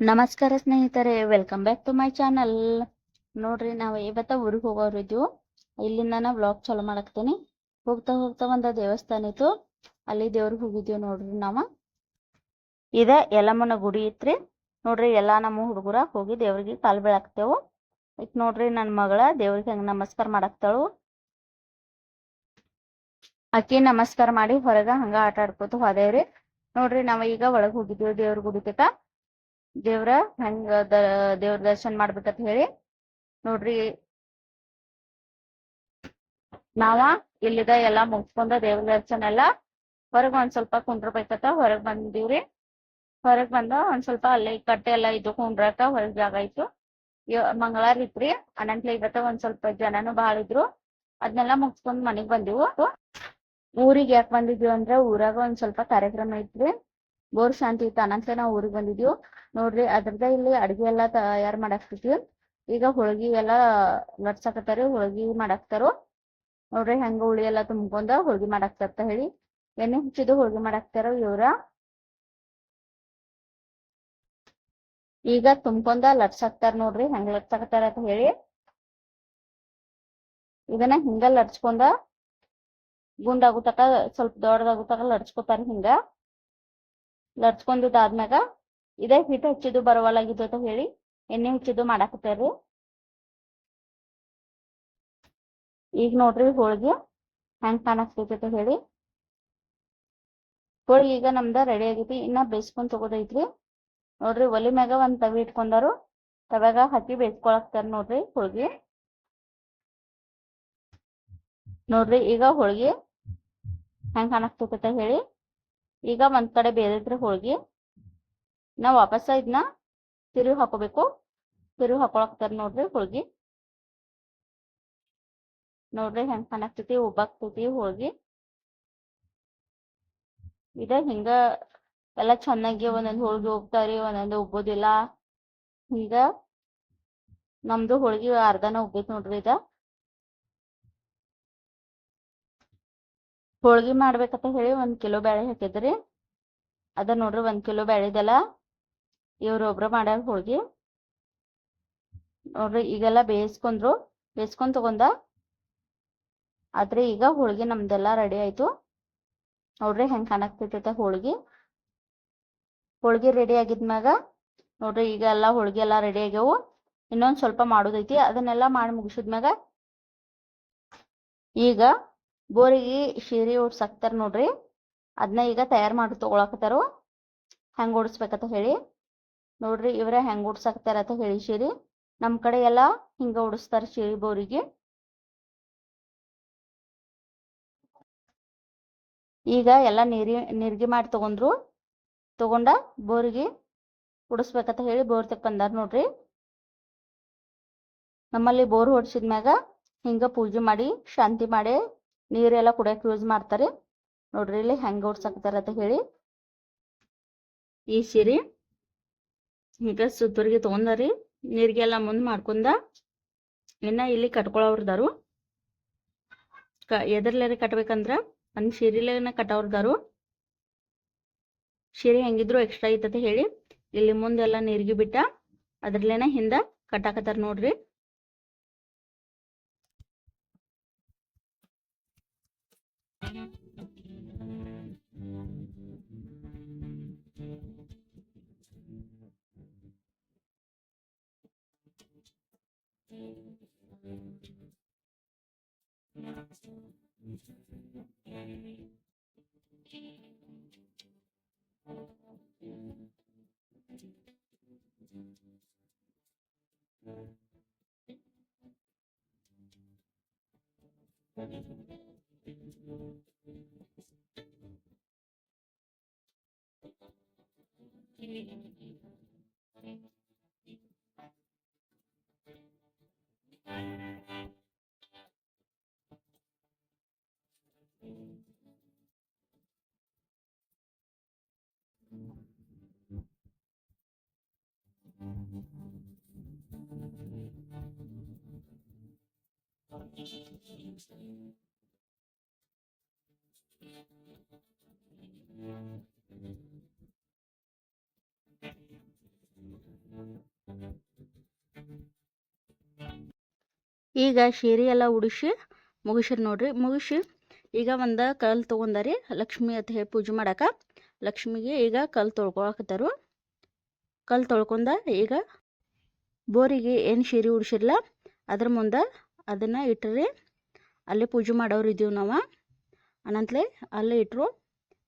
ನಮಸ್ಕಾರ ಸ್ನೇಹಿತರೆ welcome back to my channel ನೋಡ್ರಿ, ನಾವು ಇವತ್ತ ಊರಿಗೆ ಹೋಗೋರು ಇದ್ವು. ಇಲ್ಲಿಂದ ನಾ ವ್ಲಾಗ್ ಚಾಲೂ ಮಾಡಾಕ್ತೀನಿ ಹೋಗ್ತಾ ಹೋಗ್ತಾ ಒಂದ ದೇವಸ್ಥಾನ ಇತ್ತು. ಅಲ್ಲಿ ದೇವ್ರಿಗೆ ಹೋಗಿದ್ವಿ ನೋಡ್ರಿ ನಾವ. ಇದ ಯಲಮ್ಮನ ಗುಡಿ ಇತ್ರಿ ನೋಡ್ರಿ, ಎಲ್ಲಾ ನಮ್ಮ ಹುಡುಗರ ಹೋಗಿ ದೇವ್ರಿಗೆ ಕಾಲು ಬೀಳಾಕ್ತೇವು. ಈಗ ನೋಡ್ರಿ ನನ್ನ ಮಗಳ ದೇವ್ರಿಗೆ ಹೆಂಗ್ ನಮಸ್ಕಾರ ಮಾಡಾಕ್ತಾಳು. ಅಕ್ಕಿ ನಮಸ್ಕಾರ ಮಾಡಿ ಹೊರಗ ಹಂಗ ಆಟ ಆಡ್ಕೋತ ಹೋದೇವ್ರಿ. ನೋಡ್ರಿ, ನಾವ ಈಗ ಒಳಗ್ ಹೋಗಿದ್ವಿ ದೇವ್ರ ಗುಡಿ ತಕ. ದೇವ್ರ ಹೆಂಗ ದೇವ್ರ ದರ್ಶನ ಮಾಡ್ಬೇಕಂತ ಹೇಳಿ ನೋಡ್ರಿ. ನಾವ ಇಲ್ಲಿದ ಎಲ್ಲಾ ಮುಗಿಸ್ಕೊಂಡ ದೇವ್ರ ದರ್ಶನ ಎಲ್ಲಾ ಹೊರಗ್ ಒಂದ್ ಸ್ವಲ್ಪ ಕುಂಡ್ರಬೇಕತ್ತ ಹೊರಗ್ ಬಂದಿವ್ರಿ. ಹೊರಗ್ ಬಂದ ಒಂದ್ ಸ್ವಲ್ಪ ಅಲ್ಲಿ ಕಟ್ಟೆ ಎಲ್ಲಾ ಇದ್ದು ಕುಂಡ್ರಾಕ ಹೊರಗ್ ಜಾಗ ಇತ್ತು ಮಂಗಳಾರ ಇತ್ರಿ ಅನಂತ್ಲೆ ಇವತ್ತ ಒಂದ್ ಸ್ವಲ್ಪ ಜನನು ಬಾಳ ಇದ್ರು. ಅದ್ನೆಲ್ಲಾ ಮುಗಿಸ್ಕೊಂಡ್ ಮನಿಗ್ ಬಂದಿವು. ಊರಿಗೆ ಯಾಕೆ ಬಂದಿದ್ವಿ ಅಂದ್ರ ಊರಾಗ ಒಂದ್ ಸ್ವಲ್ಪ ಕಾರ್ಯಕ್ರಮ ಇತ್ರಿ ಬೋರ್ ಶಾಂತಿ ಇತ್ತು, ಅನಂತ್ಲೆ ನಾವ್ ಊರಿಗೆ ಬಂದಿದ್ವಿ. ನೋಡ್ರಿ, ಅದ್ರದ ಇಲ್ಲಿ ಅಡ್ಗೆ ಎಲ್ಲಾ ತಯಾರ್ ಮಾಡಾಕ್ತಿದ್ವಿ. ಈಗ ಹೋಳ್ಗಿ ಎಲ್ಲಾ ಲಟ್ಸಾಕತ್ತಾರಿ, ಹೋಳ್ಗಿ ಮಾಡಾಕ್ತಾರು. ನೋಡ್ರಿ, ಹೆಂಗ ಹುಳಿ ಎಲ್ಲಾ ತುಂಬ್ಕೊಂಡ ಹೋಳ್ಗಿ ಮಾಡಾಕ್ತಾರ ಹೇಳಿ. ಎಣ್ಣೆ ಹಚ್ಚಿದು ಹೋಳ್ಗಿ ಮಾಡಾಕ್ತಾರ ಇವ್ರ. ಈಗ ತುಂಬ್ಕೊಂಡ ಲಟ್ಸಾಕ್ತಾರ ನೋಡ್ರಿ, ಹೆಂಗ್ ಲಟ್ಸಾಕತ್ತಾರ ಅಂತ ಹೇಳಿ. ಇದನ್ನ ಹಿಂಗ ಲಟ್ಸ್ಕೊಂಡ ಗುಂಡ್ ತಕ ಸ್ವಲ್ಪ ದೊಡ್ಡದಾಗೋ ತಕ ಲಟ್ಸ್ಕೊತಾರ ಹಿಂಗ. ಲಟ್ಸ್ಕೊಂಡಿದ್ದಾದ್ಮ್ಯಾಗ ಇದೇ ಹಿಟ್ಟು ಹಚ್ಚಿದ್ದು ಅಂತ ಹೇಳಿ ಎಣ್ಣೆ ಹಚ್ಚಿದ್ದು ಮಾಡಾಕತ್ತೇವ್ರಿ. ಈಗ ನೋಡ್ರಿ ಹೋಳಿಗೆ ಹೆಂಗ್ ಕಾಣಿಸ್ತೈತಿ ಹೇಳಿ. ಹೋಳಿಗೆ ಈಗ ನಮ್ದ ರೆಡಿ ಆಗೈತಿ, ಇನ್ನ ಬೇಯಿಸ್ಕೊಂಡ್ ತಗೋದೈತ್ರಿ. ನೋಡ್ರಿ ಒಲಿ ಮ್ಯಾಗ ಒಂದ್ ತವಿ ಇಟ್ಕೊಂಡಾರು, ತವ್ಯಾಗ ಹಾಕಿ ಬೇಯಿಸ್ಕೊಳಕ್ತಾರ ನೋಡ್ರಿ ಹೋಳಿಗೆ. ನೋಡ್ರಿ ಈಗ ಹೋಳಿಗೆ ಹೆಂಗ್ ಕಾಣಿಸ್ತೈತಿ ಹೇಳಿ. ಈಗ ಒಂದ್ ಕಡೆ ಬೇದೈತ್ರಿ ಹೋಳ್ಗಿ. ನಾವ್ ವಾಪಸ್ ಇದನ್ನ ತಿರುವಿ ಹಾಕೋಬೇಕು. ತಿರುವಿ ಹಾಕೊಳಕ್ತಾರ ನೋಡ್ರಿ ಹೋಳ್ಗಿ. ನೋಡ್ರಿ ಹೆಂಗ್ ಕಾಣಾಕ್ತೈತಿ ಉಬ್ಬಾಕ್ತೈತಿ ಹೋಳ್ಗಿ. ಇದ ಹಿಂಗ ಎಲ್ಲ ಚೆನ್ನಾಗಿ ಒಂದೊಂದು ಹೋಳ್ಗಿ ಹೋಗ್ತಾರಿ ಒಂದೊಂದು ಉಬ್ಬೋದಿಲ್ಲ. ಹಿಂಗ ನಮ್ದು ಹೋಳ್ಗಿ ಅರ್ಧನ ಉಬ್ಬೈತ್ ನೋಡ್ರಿ ಇದ. ಹೋಳ್ಗಿ ಮಾಡ್ಬೇಕಂತ ಹೇಳಿ ಒಂದ್ ಕಿಲೋ ಬ್ಯಾಳೆ ಹಾಕಿದ್ರಿ. ಅದ ನೋಡ್ರಿ ಒಂದ್ ಕಿಲೋ ಬ್ಯಾಳಿದೆಲ್ಲ ಇವ್ರ ಒಬ್ರ ಮಾಡ್ಯಾರ ಹೋಳ್ಗಿ. ನೋಡ್ರಿ ಈಗೆಲ್ಲ ಬೇಯಿಸ್ಕೊಂಡ್ರು. ಬೇಯಿಸ್ಕೊಂಡ್ ತಗೊಂಡ ಆದ್ರೆ ಈಗ ಹೋಳ್ಗಿ ನಮ್ದೆಲ್ಲ ರೆಡಿ ಆಯ್ತು. ನೋಡ್ರಿ ಹೆಂಗ್ ಕಾಣಾಕ್ತೈತೆ ಹೋಳ್ಗಿ. ಹೋಳ್ಗಿ ರೆಡಿ ಆಗಿದ್ಮ್ಯಾಗ ನೋಡ್ರಿ ಈಗ ಎಲ್ಲಾ ಹೋಳ್ಗಿ ಎಲ್ಲಾ ರೆಡಿ ಆಗ್ಯಾವು. ಇನ್ನೊಂದ್ ಸ್ವಲ್ಪ ಮಾಡೋದೈತಿ. ಅದನ್ನೆಲ್ಲ ಮಾಡಿ ಮುಗಿಸಿದ್ಮ್ಯಾಗ ಈಗ ಬೋರಿಗೆ ಶೀರಿ ಓಡ್ಸಾಕ್ತಾರ ನೋಡ್ರಿ. ಅದನ್ನ ಈಗ ತಯಾರ್ ಮಾಡಿ ತಗೊಳಕತ್ತಾರು, ಹೆಂಗ್ ಓಡಿಸ್ಬೇಕಂತ ಹೇಳಿ. ನೋಡ್ರಿ ಇವ್ರ ಹೆಂಗ್ ಓಡ್ಸಾಕ್ತಾರ ಅಂತ ಹೇಳಿ ಶೀರಿ ನಮ್ಮ ಕಡೆ ಎಲ್ಲಾ ಹಿಂಗ ಓಡಿಸ್ತಾರ ಶೀರಿ ಬೋರಿಗೆ. ಈಗ ಎಲ್ಲಾ ನೀರಿ, ನೀರ್ಗಿ ಮಾಡಿ ತಗೊಂಡ್ರು. ತಗೊಂಡ ಬೋರಿಗೆ ಉಡಿಸ್ಬೇಕಂತ ಹೇಳಿ ಬೋರ್ ತೆಗ್ ಬಂದಾರ ನೋಡ್ರಿ. ನಮ್ಮಲ್ಲಿ ಬೋರ್ ಹೊಡ್ಸಿದ್ಮ್ಯಾಗ ಹಿಂಗ ಪೂಜೆ ಮಾಡಿ, ಶಾಂತಿ ಮಾಡಿ ನೀರೆಲ್ಲ ಕುಡಿಯಕ್ ಯೂಸ್ ಮಾಡ್ತಾರೆ. ನೋಡ್ರಿ ಇಲ್ಲಿ ಹೆಂಗ ಓಡ್ಸಾಕತ್ತಾರ ಅಂತ ಹೇಳಿ. ಈ ಸೀರೆ ಈಗ ಸುತ್ತೂರಿಗೆ ತಗೊಂಡಾರಿ, ನೀರಿಗೆಲ್ಲ ಮುಂದ್ ಮಾಡ್ಕೊಂಡ ಇನ್ನ ಇಲ್ಲಿ ಕಟ್ಕೊಳವ್ರದಾರು ಕ ಎದರ್ಲೇರಿ ಕಟ್ಬೇಕಂದ್ರ, ಒಂದ್ ಸೀರೆಲೇನ ಕಟ್ಟವ್ರದಾರು ಸೀರೆ ಹೆಂಗಿದ್ರು ಎಕ್ಸ್ಟ್ರಾ ಐತತೆ ಹೇಳಿ, ಇಲ್ಲಿ ಮುಂದೆಲ್ಲ ನೀರಿಗೆ ಬಿಟ್ಟ ಅದ್ರಲ್ಲೇನ ಹಿಂದ ಕಟ್ಟಾಕತ್ತಾರ ನೋಡ್ರಿ. Mm-hmm. ಈಗ ಸೀರೆ ಎಲ್ಲ ಉಡಿಸಿ ಮುಗಿಸ್ರಿ ನೋಡ್ರಿ. ಮುಗಿಸಿ ಈಗ ಒಂದ ಕಲ್ ತೊಗೊಂಡಾರಿ ಲಕ್ಷ್ಮಿ ಅಂತ ಹೇಳಿ ಪೂಜೆ ಮಾಡಾಕ. ಲಕ್ಷ್ಮಿಗೆ ಈಗ ಕಲ್ ತೊಳ್ಕೊಳಕತ್ತಾರು. ಕಲ್ಲು ತೊಳ್ಕೊಂಡ ಈಗ ಬೋರಿಗೆ ಏನು ಶೀರಿ ಉಡ್ಸಿರ್ಲ, ಅದ್ರ ಮುಂದೆ ಅದನ್ನು ಇಟ್ಟರೆ ಅಲ್ಲೇ ಪೂಜೆ ಮಾಡೋರು ಇದ್ದೀವಿ ನಾವು. ಅನಂತಲೇ ಅಲ್ಲೇ ಇಟ್ಟರು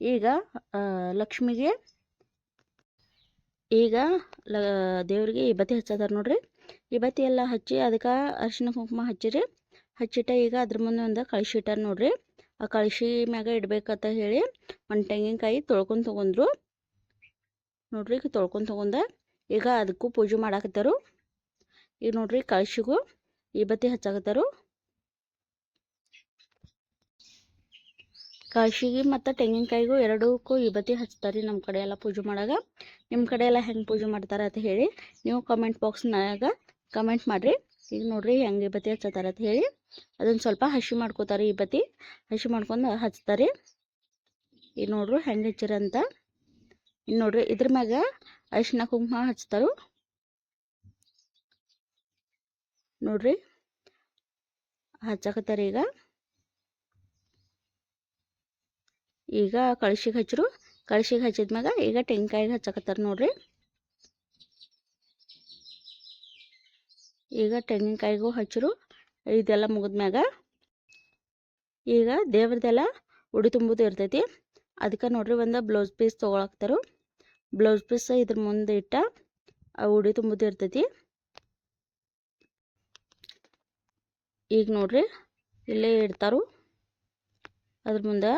ಈಗ ಲಕ್ಷ್ಮಿಗೆ ಈಗ ಲ, ದೇವ್ರಿಗೆ ಈ ಬತ್ತಿ ಹಚ್ಚದಾರ ನೋಡ್ರಿ. ಈ ಬತ್ತಿ ಎಲ್ಲ ಹಚ್ಚಿ ಅದಕ್ಕೆ ಅರಿಶಿನ ಕುಂಕುಮ ಹಚ್ಚಿರಿ. ಹಚ್ಚಿಟ್ಟ ಈಗ ಅದ್ರ ಮುಂದೆ ಒಂದು ಕಳಿಸಿ ಇಟ್ಟಾರ ನೋಡ್ರಿ. ಆ ಕಳಿಸಿ ಮ್ಯಾಗ ಇಡ್ಬೇಕಂತ ಹೇಳಿ ಒಂದು ತೆಂಗಿನಕಾಯಿ ತೊಳ್ಕೊಂಡು ತೊಗೊಂಡ್ರು ನೋಡ್ರಿ ತೊಳ್ಕೊಂಡು ತೊಗೊಂಡ. ಈಗ ಅದಕ್ಕೂ ಪೂಜೆ ಮಾಡಾಕತ್ತಾರು. ಈಗ ನೋಡ್ರಿ ಕಳ್ಸಿಗೂ ಈ ಬತ್ತಿ ಹಚ್ಚಾಕತ್ತಾರು. ಕಾಶಿಗೆ ಮತ್ತು ತೆಂಗಿನಕಾಯಿಗೂ ಎರಡಕ್ಕೂ ಬತ್ತಿ ಹಚ್ತಾರೆ ನಮ್ಮ ಕಡೆ ಎಲ್ಲ ಪೂಜೆ ಮಾಡಾಗ. ನಿಮ್ಮ ಕಡೆ ಎಲ್ಲ ಹೆಂಗೆ ಪೂಜೆ ಮಾಡ್ತಾರೆ ಅಂತ ಹೇಳಿ ನೀವು ಕಮೆಂಟ್ ಬಾಕ್ಸ್ನಾಗ ಕಮೆಂಟ್ ಮಾಡಿರಿ. ಈಗ ನೋಡ್ರಿ ಹೆಂಗೆ ಬತ್ತಿ ಹಚ್ಚತಾರೆ ಅಂತ ಹೇಳಿ. ಅದನ್ನು ಸ್ವಲ್ಪ ಹಸಿ ಮಾಡ್ಕೋತಾರೆ ಈ ಬತ್ತಿ ಹಸಿ ಮಾಡ್ಕೊಂಡು ಹಚ್ತಾರೆ. ಈಗ ನೋಡ್ರಿ ಹೆಂಗೆ ಹಚ್ಚಿರಂತ. ಇನ್ನು ನೋಡ್ರಿ ಇದ್ರ ಮ್ಯಾಗ ಅರಿಶಿನ ಕುಂಕುಮ ಹಚ್ತಾರು. ನೋಡ್ರಿ ಹಚ್ಚಾಕತ್ತಾರ ಈಗ. ಈಗ ಕಳಶಿಗೆ ಹಚ್ಚರು ಕಳಸಿಗೆ ಹಚ್ಚಿದ ಮ್ಯಾಗ ಈಗ ತೆಂಗಿನಕಾಯಿಗೆ ಹಚ್ಚಾಕತ್ತಾರ ನೋಡ್ರಿ. ಈಗ ತೆಂಗಿನಕಾಯಿಗೂ ಹಚ್ಚರು ಇದೆಲ್ಲ ಮುಗಿದ್ಮ್ಯಾಗ ಈಗ ದೇವ್ರದೆಲ್ಲ ಉಡಿ ತುಂಬುದು ಇರ್ತೈತಿ. ಅದಕ್ಕೆ ನೋಡ್ರಿ ಒಂದು ಬ್ಲೌಸ್ ಪೀಸ್ ತೊಗೊಳಕ್ತಾರು ಬ್ಲೌಸ್ ಪೀಸ್ ಇದ್ರ ಮುಂದೆ ಇಟ್ಟ, ಆ ಉಡಿ ತುಂಬುದು ಇರ್ತೈತಿ. ಈಗ ನೋಡ್ರಿ, ಇಲ್ಲೇ ಇಡ್ತಾರು. ಅದ್ರ ಮುಂದೆ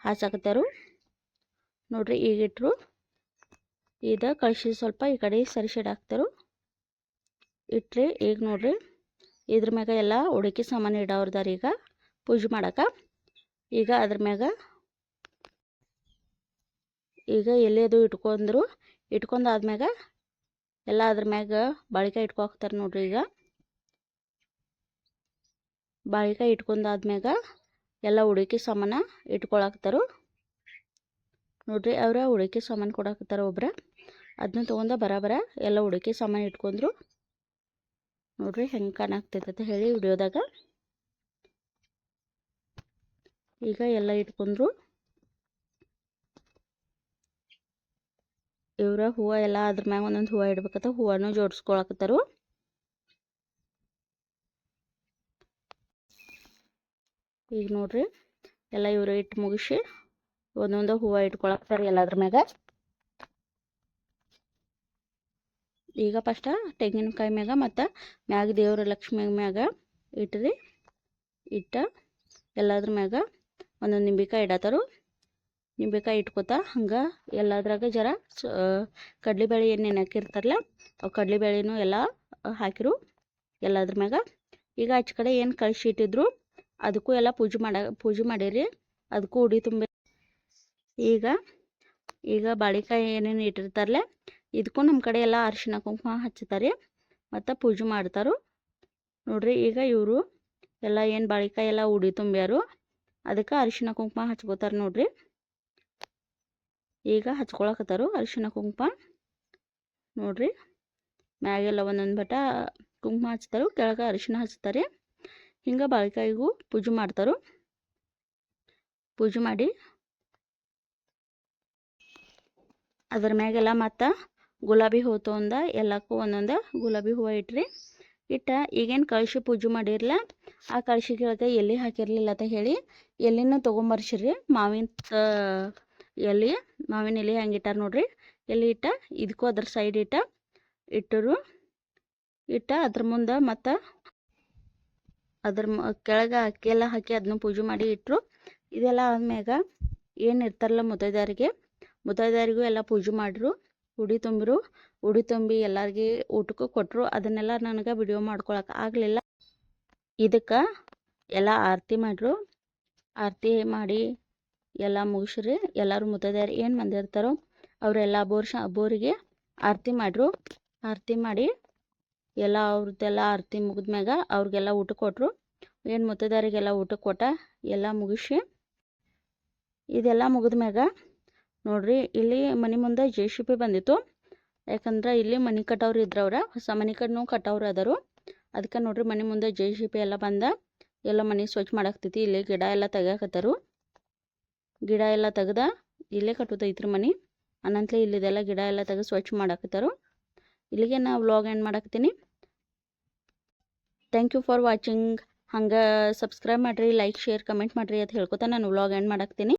ಹಾಸಾಕತ್ತಾರು. ನೋಡ್ರಿ, ಈಗ ಇಟ್ಟರು ಇದ ಕಳಿಸಿ ಸ್ವಲ್ಪ ಈ ಕಡೆ ಸರಿ ಹಾಕ್ತಾರು. ಇಟ್ರಿ, ಈಗ ನೋಡ್ರಿ. ಇದ್ರ ಮ್ಯಾಗ ಎಲ್ಲ ಉಡುಕಿ ಸಾಮಾನು ಇಡೋರ್ದಾರ ಈಗ. ಪೂಜೆ ಮಾಡಕ್ಕೆ ಈಗ ಅದ್ರ ಮ್ಯಾಗ ಈಗ ಎಲೆದು ಇಟ್ಕೊಂಡ್ರು ಇಟ್ಕೊಂಡಾದ್ಮ್ಯಾಗ ಎಲ್ಲ ಅದ್ರ ಮ್ಯಾಗ ಬಾಳಿಕಾಯಿ ಇಟ್ಕೊಕ್ತಾರೆ ನೋಡ್ರಿ ಈಗ. ಬಾಳಿಕಾಯಿ ಇಟ್ಕೊಂಡಾದ್ಮ್ಯಾಗ ಎಲ್ಲ ಉಡುಕಿ ಸಾಮಾನ ಇಟ್ಕೊಳಕ್ತಾರು. ನೋಡ್ರಿ ಅವ್ರ ಉಡುಕಿ ಸಾಮಾನು ಕೊಡಾಕತ್ತಾರ ಒಬ್ರ. ಅದನ್ನ ತೊಗೊಂಡ ಬರಾಬರ ಎಲ್ಲ ಉಡುಕಿ ಸಾಮಾನು ಇಟ್ಕೊಂಡ್ರು ನೋಡ್ರಿ ಹೆಂಗೆ ಕಾಣಾಕ್ತೈತೆ ಹೇಳಿ ವಿಡಿಯೋದಾಗ. ಈಗ ಎಲ್ಲ ಇಟ್ಕೊಂಡ್ರು ಇವ್ರ ಹೂವು ಎಲ್ಲ ಅದ್ರ ಮ್ಯಾಗ ಒಂದೊಂದು ಹೂವು ಇಡ್ಬೇಕತ್ತ ಹೂವನು ಜೋಡಿಸ್ಕೊಳಕತ್ತಾರು. ಈಗ ನೋಡ್ರಿ, ಎಲ್ಲ ಇವರು ಇಟ್ಟು ಮುಗಿಸಿ ಒಂದೊಂದು ಹೂವು ಇಟ್ಕೊಳಕ್ತಾರೆ ಎಲ್ಲದ್ರ ಮ್ಯಾಗ. ಈಗ ಫಸ್ಟ್ ತೆಂಗಿನಕಾಯಿ ಮ್ಯಾಗ ಮತ್ತು ಮ್ಯಾಗ ದೇವ್ರ ಲಕ್ಷ್ಮಿ ಮ್ಯಾಗ ಇಟ್ರಿ, ಇಟ್ಟ ಎಲ್ಲದ್ರ ಮ್ಯಾಗ ಒಂದೊಂದು ನಿಂಬಿಕಾಯಿ ಇಡತ್ತಾರು ನಿಂಬೆಕಾಯಿ ಇಟ್ಕೊತ ಹಂಗೆ ಎಲ್ಲದ್ರಾಗ ಜರ ಕಡ್ಲೆಬೇಳೆ ಏನು ನೆನಕಿರ್ತಾರಲ್ಲ ಅವು ಕಡ್ಲೆಬೇಳೆನೂ ಎಲ್ಲ ಹಾಕಿರು. ಎಲ್ಲದ್ರ ಮ್ಯಾಗ ಈಗ ಆಚೆ ಕಡೆ ಏನು ಕಳಿಸಿ ಇಟ್ಟಿದ್ರು ಅದಕ್ಕೂ ಎಲ್ಲ ಪೂಜೆ ಮಾಡ, ಪೂಜೆ ಮಾಡಿರಿ ಅದಕ್ಕೂ ಉಡಿ ತುಂಬ ಈಗ ಈಗ ಬಾಳೆಕಾಯಿ ಏನೇನು ಇಟ್ಟಿರ್ತಾರಲ್ಲ ಇದಕ್ಕೂ ನಮ್ಮ ಕಡೆ ಎಲ್ಲ ಅರಿಶಿನ ಕುಂಕುಮ ಹಚ್ಚುತ್ತಾರೆ ಮತ್ತು ಪೂಜೆ ಮಾಡ್ತಾರು. ನೋಡ್ರಿ ಈಗ ಇವರು ಎಲ್ಲ ಏನು ಬಾಳೆಕಾಯಿ ಎಲ್ಲ ಉಡಿ ತುಂಬ್ಯಾರು ಅದಕ್ಕೆ ಅರಿಶಿನ ಕುಂಕುಮ ಹಚ್ಕೋತಾರೆ ನೋಡ್ರಿ. ಈಗ ಹಚ್ಕೊಳಕತ್ತಾರು ಅರಿಶಿನ ಕುಂಕುಮ. ನೋಡ್ರಿ, ಮ್ಯಾಗೆಲ್ಲ ಒಂದೊಂದು ಬಟ ಕುಂಕುಮ ಹಚ್ತಾರು, ಕೆಳಗೆ ಅರಿಶಿನ ಹಚ್ತಾರೆ. ಹಿಂಗೆ ಬಾಳಿಕಾಯಿಗೂ ಪೂಜೆ ಮಾಡ್ತಾರು. ಪೂಜೆ ಮಾಡಿ ಅದ್ರ ಮ್ಯಾಗೆಲ್ಲ ಮತ್ತು ಗುಲಾಬಿ ಹೂವು ತೊಗೊಂಡ ಎಲ್ಲಕ್ಕೂ ಒಂದೊಂದು ಗುಲಾಬಿ ಹೂವು ಇಟ್ರಿ. ಇಟ್ಟ ಈಗೇನು ಕಳಶಿ ಪೂಜೆ ಮಾಡಿರಲ್ಲ ಆ ಕಳಶಿ ಕೆಳಗೆ ಎಲ್ಲಿ ಹಾಕಿರಲಿಲ್ಲ ಅಂತ ಹೇಳಿ ಎಲೆನ ತೊಗೊಂಬರ್ಸಿರಿ. ಮಾವಿನ ಎಲೆ, ಮಾವಿನ ಎಲೆ ಹೆಂಗೆ ಇಟ್ಟಾರ ನೋಡ್ರಿ. ಎಲೆ ಇಟ್ಟ ಇದಕ್ಕೂ ಅದ್ರ ಸೈಡ್ ಇಟ್ಟ, ಇಟ್ಟರು, ಇಟ್ಟ ಅದ್ರ ಮುಂದೆ ಮತ್ತು ಅದ್ರ ಕೆಳಗೆ ಅಕ್ಕಿ ಹಾಕಿ ಅದನ್ನ ಪೂಜೆ ಮಾಡಿ ಇಟ್ಟರು ಇದೆಲ್ಲ ಆದ್ಮ್ಯಾಗ ಏನು ಇರ್ತಾರಲ್ಲ ಮುತ್ತೈದೆಯರಿಗೆ ಮುತ್ತೈದೆಯರಿಗೂ ಎಲ್ಲ ಪೂಜೆ ಮಾಡಿರು. ಉಡಿ ತುಂಬಿರು, ಉಡಿ ತುಂಬಿ ಎಲ್ಲರಿಗೆ ಊಟಕ್ಕೂ ಕೊಟ್ಟರು ಅದನ್ನೆಲ್ಲ ನನಗೆ ವಿಡಿಯೋ ಮಾಡ್ಕೊಳಕ್ಕೆ ಆಗಲಿಲ್ಲ. ಇದಕ್ಕೆ ಎಲ್ಲ ಆರತಿ ಮಾಡಿರು. ಆರತಿ ಮಾಡಿ ಎಲ್ಲ ಮುಗಿಸ್ರಿ. ಎಲ್ಲರೂ ಮುತ್ತದ್ಯಾರು ಏನು ಬಂದಿರ್ತಾರೋ ಅವರೆಲ್ಲ ಬೋರ್ ಶ, ಬೋರಿಗೆ ಆರತಿ ಮಾಡ್ರು. ಆರತಿ ಮಾಡಿ ಎಲ್ಲ ಅವ್ರದ್ದೆಲ್ಲ ಆರತಿ ಮುಗಿದ್ಮ್ಯಾಗ ಅವ್ರಿಗೆಲ್ಲ ಊಟ ಕೊಟ್ಟರು ಏನು ಮುತ್ತದ್ಯಾರಿಗೆಲ್ಲ ಊಟ ಕೊಟ್ಟ ಎಲ್ಲ ಮುಗಿಸಿ ಇದೆಲ್ಲ ಮುಗಿದ್ಮ್ಯಾಗ ನೋಡ್ರಿ ಇಲ್ಲಿ ಮನೆ ಮುಂದೆ ಜೆ ಸಿ ಪಿ ಬಂದಿತ್ತು. ಯಾಕಂದ್ರೆ ಇಲ್ಲಿ ಮನೆ ಕಟ್ಟವ್ರು ಇದ್ರವ್ರ ಹೊಸ ಮನೆ ಕಡೆನೂ ಕಟ್ಟವ್ರು ಅದಾರು. ಅದಕ್ಕೆ ನೋಡ್ರಿ ಮನೆ ಮುಂದೆ ಜೆ ಸಿ ಪಿ ಎಲ್ಲ ಬಂದ. ಎಲ್ಲ ಮನೆ ಸ್ವಚ್ಛ ಮಾಡಾಕ್ತೈತಿ ಇಲ್ಲಿ ಗಿಡ ಎಲ್ಲ ತೆಗ್ಯಾಕತ್ತಾರು. ಗಿಡ ಎಲ್ಲ ತೆಗ್ದ ಇಲ್ಲೇ ಕಟ್ಟುದೈತ್ರಿ ಮನೆ. ಅನಂತಲೇ ಇಲ್ಲಿದೆಲ್ಲ ಗಿಡ ಎಲ್ಲ ತೆಗೆದು ಸ್ವಚ್ಛ ಮಾಡಾಕತ್ತಾರು. ಇಲ್ಲಿಗೆ ನಾ ವ್ಲಾಗ್ ಎಂಡ್ ಮಾಡಾಕತ್ತೀನಿ. ಥ್ಯಾಂಕ್ ಯು ಫಾರ್ ವಾಚಿಂಗ್ ಹಂಗೆ ಸಬ್ಸ್ಕ್ರೈಬ್ ಮಾಡಿರಿ ಲೈಕ್ ಶೇರ್ ಕಮೆಂಟ್ ಮಾಡಿರಿ ಅಂತ ಹೇಳ್ಕೊತ ನಾನು ವ್ಲಾಗ್ ಎಂಡ್ ಮಾಡಾಕ್ತೀನಿ